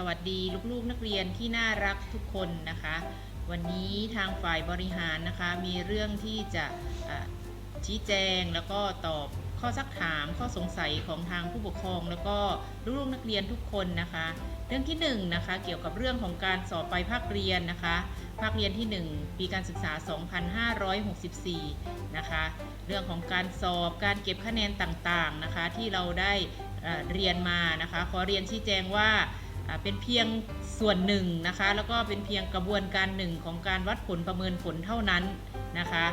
สวัสดีลูกๆนักเรียนที่น่ารักทุกคนนะคะ วันนี้ทางฝ่ายบริหารนะคะมีเรื่องที่จะะชี้แจงแล้วก็ตอบข้อซักถามข้อสงสัยของทางผู้ปกครอง แล้วก็ลูกๆนักเรียนทุกคนนะคะ เรื่องที่หนึ่งนะคะเกี่ยวกับเรื่องของการสอบไปภาคเรียนนะคะ ภาคเรียนที่หนึ่งปีการศึกษา 2564 นะคะ เรื่องของการสอบการเก็บคะแนนต่างๆนะคะ ที่เราได้เรียนมานะคะ ขอเรียนชี้แจงว่า เป็นเพียงส่วนหนึ่งนะคะ แล้วก็เป็นเพียงกระบวนการหนึ่งของการวัดผลประเมินผลเท่านั้นนะคะ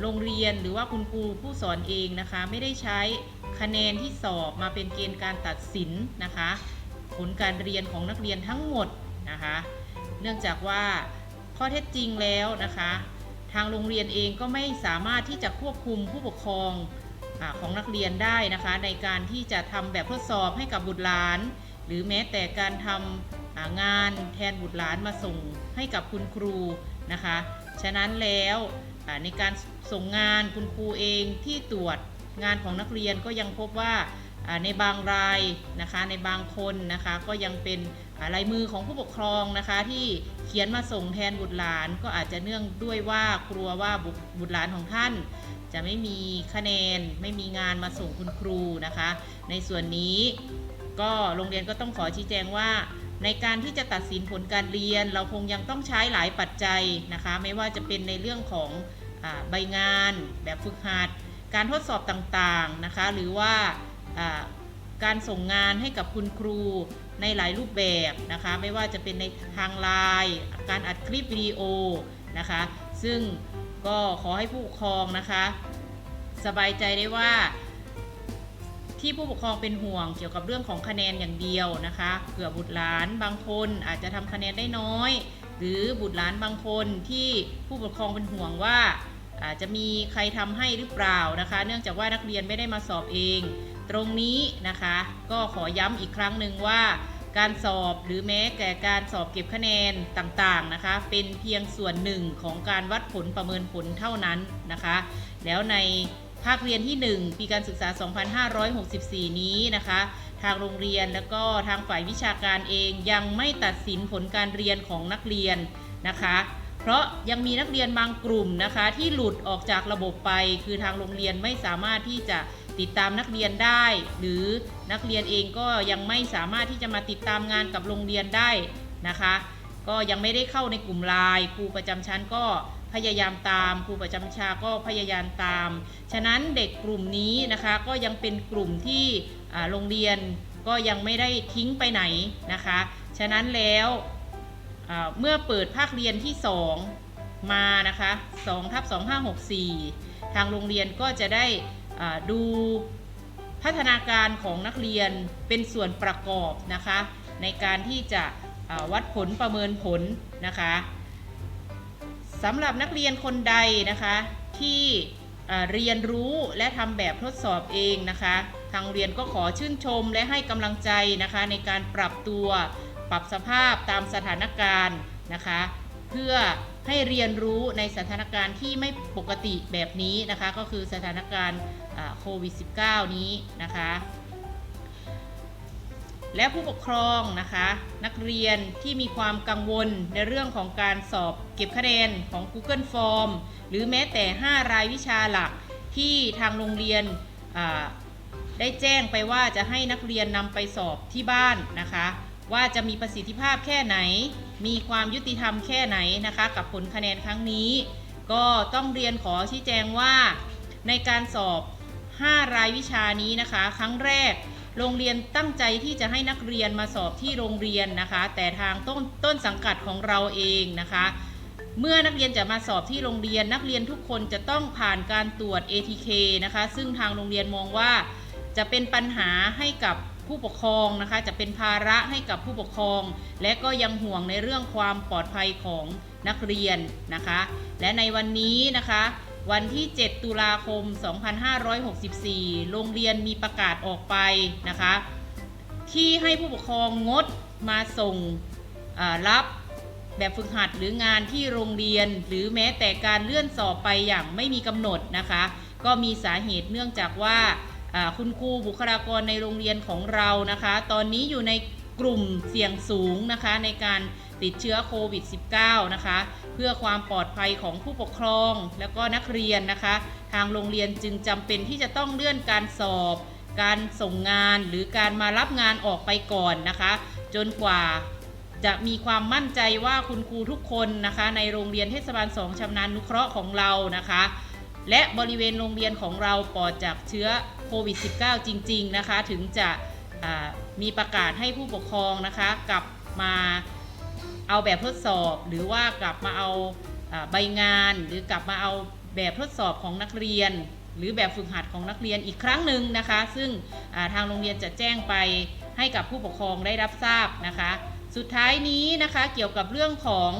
โรงเรียนหรือว่าคุณครูผู้สอนเองนะคะ ไม่ได้ใช้คะแนนที่สอบมาเป็นเกณฑ์การตัดสินนะคะ ผลการเรียนของนักเรียนทั้งหมดนะคะ เนื่องจากว่าข้อเท็จจริงแล้วนะคะ ทางโรงเรียนเองก็ไม่สามารถที่จะควบคุมผู้ปกครองอของนักเรียนได้นะคะ ในการที่จะทำแบบทดสอบให้กับบุตรหลาน หรือแม้แต่การทำงานแทนบุตรหลานมาส่งให้กับคุณครูนะคะ ฉะนั้นแล้วในการส่งงานคุณครูเองที่ตรวจงานของนักเรียนก็ยังพบว่าในบางรายนะคะในบางคนนะคะก็ยังเป็นลายมือของผู้ปกครองนะคะ ที่เขียนมาส่งแทนบุตรหลานก็อาจจะเนื่องด้วยว่ากลัวว่าบุตรหลานของท่าน จะไม่มีคะแนนไม่มีงานมาส่งคุณครูนะคะ ในส่วนนี้ ก็โรงเรียนก็ต้องขอชี้แจงว่า ในการที่จะตัดสินผลการเรียน เราคงยังต้องใช้หลายปัจจัยนะคะ ไม่ว่าจะเป็นในเรื่องของอใบงาน แบบฝึกหัด การทดสอบต่างๆนะคะ หรือว่าการส่งงานให้กับคุณครูในหลายรูปแบบนะคะ ไม่ว่าจะเป็นในทางไลน์การอัดคลิปวิดีโอนะคะ ซึ่งก็ขอให้ผู้ปกครองนะคะ สบายใจได้ว่า ที่ผู้ปกครองเป็นห่วงเกี่ยวกับเรื่องของคะแนนอย่างเดียวนะคะเผื่อบุตรหลานบางคนอาจจะทำคะแนนได้น้อย หรือบุตรหลานบางคนที่ผู้ปกครองเป็นห่วงว่า อาจจะมีใครทำให้หรือเปล่านะคะ เนื่องจากว่านักเรียนไม่ได้มาสอบเอง ตรงนี้นะคะ ก็ขอย้ำอีกครั้งหนึ่งว่าการสอบหรือแม้แก่การสอบเก็บคะแนนต่างๆนะคะ เป็นเพียงส่วนหนึ่งของการวัดผลประเมินผลเท่านั้นนะคะ แล้วใน ภาคเรียนที่ 1 ปีการศึกษา 2564 นี้นะคะ ทางโรงเรียนแล้วก็ทางฝ่ายวิชาการเองยังไม่ตัดสินผลการเรียนของนักเรียนนะคะ เพราะยังมีนักเรียนบางกลุ่มนะคะ ที่หลุดออกจากระบบไป คือทางโรงเรียนไม่สามารถที่จะติดตามนักเรียนได้ หรือนักเรียนเองก็ยังไม่สามารถที่จะมาติดตามงานกับโรงเรียนได้นะคะ ก็ยังไม่ได้เข้าในกลุ่มไลน์ครูประจำชั้นก็ พยายามตามครูประจำวิชาก็พยายามตาม ฉะนั้นเด็กกลุ่มนี้นะคะก็ยังเป็นกลุ่มที่โรงเรียนก็ยังไม่ได้ทิ้งไปไหนนะคะ ฉะนั้นแล้วเมื่อเปิดภาคเรียนที่ 2 มานะคะ2ทับ2564 ทางโรงเรียนก็จะได้ดูพัฒนาการของนักเรียนเป็นส่วนประกอบนะคะ ในการที่จะวัดผลประเมินผลนะคะ สำหรับนักเรียนคนใดนะคะที่เรียนรู้และทำแบบทดสอบเองนะคะ ทางเรียนก็ขอชื่นชมและให้กำลังใจนะคะ ในการปรับตัวปรับสภาพตามสถานการณ์นะคะ เพื่อให้เรียนรู้ในสถานการณ์ที่ไม่ปกติแบบนี้นะคะ ก็คือสถานการณ์โควิด -19 นี้นะคะ และผู้ปกครองนะคะ นักเรียนที่มีความกังวลในเรื่องของการสอบเก็บคะแนนของ Google Form หรือแม้แต่ 5 รายวิชาหลักที่ทางโรงเรียนได้แจ้งไปว่าจะให้นักเรียนนำไปสอบที่บ้านนะคะ ว่าจะมีประสิทธิภาพแค่ไหน มีความยุติธรรมแค่ไหนนะคะ กับผลคะแนนครั้งนี้ ก็ต้องเรียนขอชี้แจงว่า ในการสอบ 5 รายวิชานี้นะคะ ครั้งแรก โรงเรียนตั้งใจที่จะให้นักเรียนมาสอบที่โรงเรียนนะคะ แต่ทางต้นต้นสังกัดของเราเองนะคะ เมื่อนักเรียนจะมาสอบที่โรงเรียน นักเรียนทุกคนจะต้องผ่านการตรวจ ATK นะคะ ซึ่งทางโรงเรียนมองว่าจะเป็นปัญหาให้กับผู้ปกครองนะคะ จะเป็นภาระให้กับผู้ปกครอง และก็ยังห่วงในเรื่องความปลอดภัยของนักเรียนนะคะ และในวันนี้นะคะ วันที่ 7 ตุลาคม 2564 โรงเรียนมีประกาศออกไปนะคะ ที่ให้ผู้ปกครองงดมาส่งรับแบบฝึกหัดหรืองานที่โรงเรียน หรือแม้แต่การเลื่อนสอบไปอย่างไม่มีกำหนดนะคะ ก็มีสาเหตุเนื่องจากว่าคุณครูบุคลากรในโรงเรียนของเรานะคะ ตอนนี้อยู่ในกลุ่มเสี่ยงสูงนะคะในการ ติดเชื้อโควิด -19 นะคะ เพื่อความปลอดภัยของผู้ปกครองแล้วก็นักเรียนนะคะ ทางโรงเรียนจึงจำเป็นที่จะต้องเลื่อนการสอบ การส่งงานหรือการมารับงานออกไปก่อนนะคะ จนกว่าจะมีความมั่นใจว่าคุณครูทุกคนนะคะ ในโรงเรียนเทศบาลสองชำนาญนุเคราะห์ของเรานะคะ และบริเวณโรงเรียนของเราปลอดจากเชื้อโควิด -19 จริง ๆ นะคะ ถึงจะมีประกาศให้ผู้ปกครองนะคะกลับมา เอาแบบทดสอบ หรือว่ากลับมาเอาใบงาน หรือกลับมาเอาแบบทดสอบของนักเรียน หรือแบบฝึกหัดของนักเรียนอีกครั้งหนึ่งนะคะ ซึ่งทางโรงเรียนจะแจ้งไปให้กับผู้ปกครองได้รับทราบนะคะ สุดท้ายนี้นะคะเกี่ยวกับเรื่องของ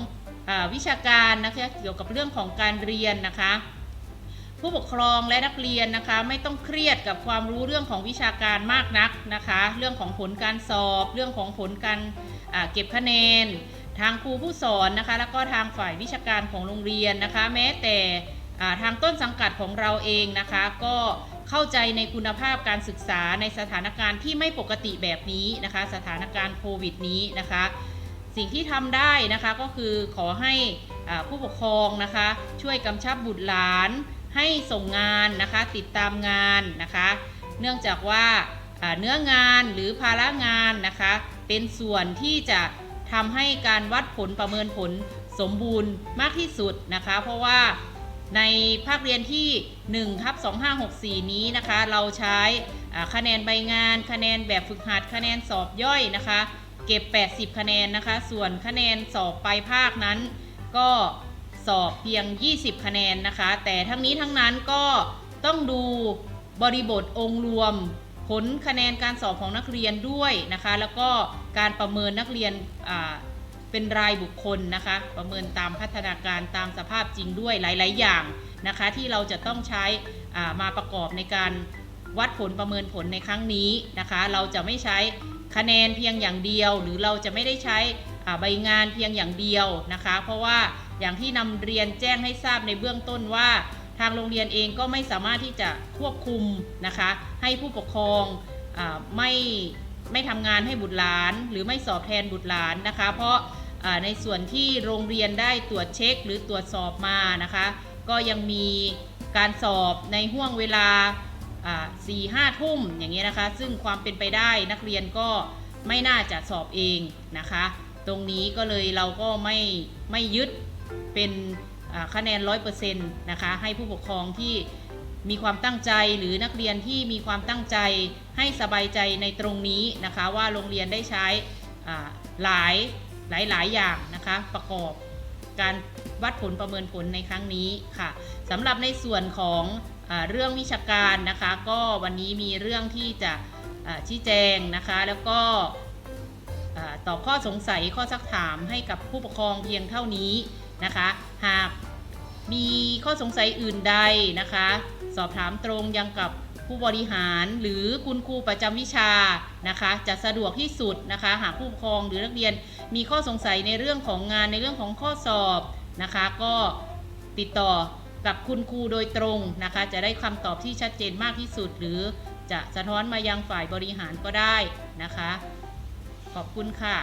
อวิชาการนะคะเกี่ยวกับเรื่องของการเรียนนะคะผู้ปกครองและนักเรียนนะคะไม่ต้องเครียดกับความรู้เรื่องของวิชาการมากนักนะคะ เรื่องของผลการสอบ เรื่องของผลการเก็บคะแนน ทางครูผู้สอนนะคะแล้วก็ทางฝ่ายวิชาการของโรงเรียนนะคะ แม้แต่ทางต้นสังกัดของเราเองนะคะ ก็เข้าใจในคุณภาพการศึกษาในสถานการณ์ที่ไม่ปกติแบบนี้นะคะ สถานการณ์โควิดนี้นะคะ สิ่งที่ทำได้นะคะก็คือขอให้ผู้ปกครองนะคะ ช่วยกำชับบุตรหลาน ให้ส่งงานนะคะ ติดตามงานนะคะ เนื่องจากว่าเนื้องานหรือภาระงานนะคะ เป็นส่วนที่จะ ทำให้การวัดผลประเมินผลสมบูรณ์มากที่สุดนะคะ เพราะว่าในภาคเรียนที่1ทับ2564 นี้นะคะ เราใช้คะแนนใบงาน คะแนนแบบฝึกหัดคะแนนสอบย่อยนะคะ เก็บ 80 คะแนนนะคะ ส่วนคะแนนสอบปลายภาคนั้น ก็สอบเพียง 20 คะแนนนะคะ แต่ทั้งนี้ทั้งนั้นก็ต้องดูบริบทองค์รวม ผลคะแนนการสอบของนักเรียนด้วยนะคะ แล้วก็การประเมินนักเรียนเป็นรายบุคคลนะคะ ประเมินตามพัฒนาการตามสภาพจริงด้วยหลาย ๆ อย่างนะคะ ที่เราจะต้องใช้มาประกอบในการวัดผลประเมินผลในครั้งนี้นะคะ เราจะไม่ใช้คะแนนเพียงอย่างเดียว หรือเราจะไม่ได้ใช้ใบงานเพียงอย่างเดียวนะคะ เพราะว่าอย่างที่นำเรียนแจ้งให้ทราบในเบื้องต้นว่า ทางโรงเรียนเองก็ไม่สามารถที่จะควบคุมนะคะ ให้ผู้ปกครองอไม่ไม่ทำงานให้บุตรหลาน หรือไม่สอบแทนบุตรหลานนะคะ เพราะในส่วนที่โรงเรียนได้ตรวจเช็ค หรือตรวจสอบมานะคะ ก็ยังมีการสอบในห่วงเวลาสี่ห้าทุ่มอย่างเงี้ยนะคะ ซึ่งความเป็นไปได้นักเรียนก็ไม่น่าจะสอบเองนะคะ ตรงนี้ก็เลยเราก็ไม่ไม่ยึดเป็นคะแนนร้อยเปอร์เซ็นต์นะคะ ให้ผู้ปกครองที่ มีความตั้งใจหรือนักเรียนที่มีความตั้งใจให้สบายใจในตรงนี้นะคะว่าโรงเรียนได้ใช้หลายหลายหลายอย่างนะคะประกอบการวัดผลประเมินผลในครั้งนี้ค่ะสำหรับในส่วนของอเรื่องวิชาการนะคะ ก็วันนี้มีเรื่องที่จะชี้แจงนะคะ แล้วก็ตอบข้อสงสัยข้อซักถามให้กับผู้ปกครองเพียงเท่านี้นะคะ หาก มีข้อสงสัยอื่นใดนะคะ สอบถามตรงยังกับผู้บริหารหรือคุณครูประจำวิชานะคะ จะสะดวกที่สุดนะคะ หากผู้ปกครองหรือนักเรียนมีข้อสงสัยในเรื่องของงานในเรื่องของข้อสอบนะคะ ก็ติดต่อกับคุณครูโดยตรงนะคะ จะได้คำตอบที่ชัดเจนมากที่สุด หรือจะสะท้อนมายังฝ่ายบริหารก็ได้นะคะ ขอบคุณค่ะ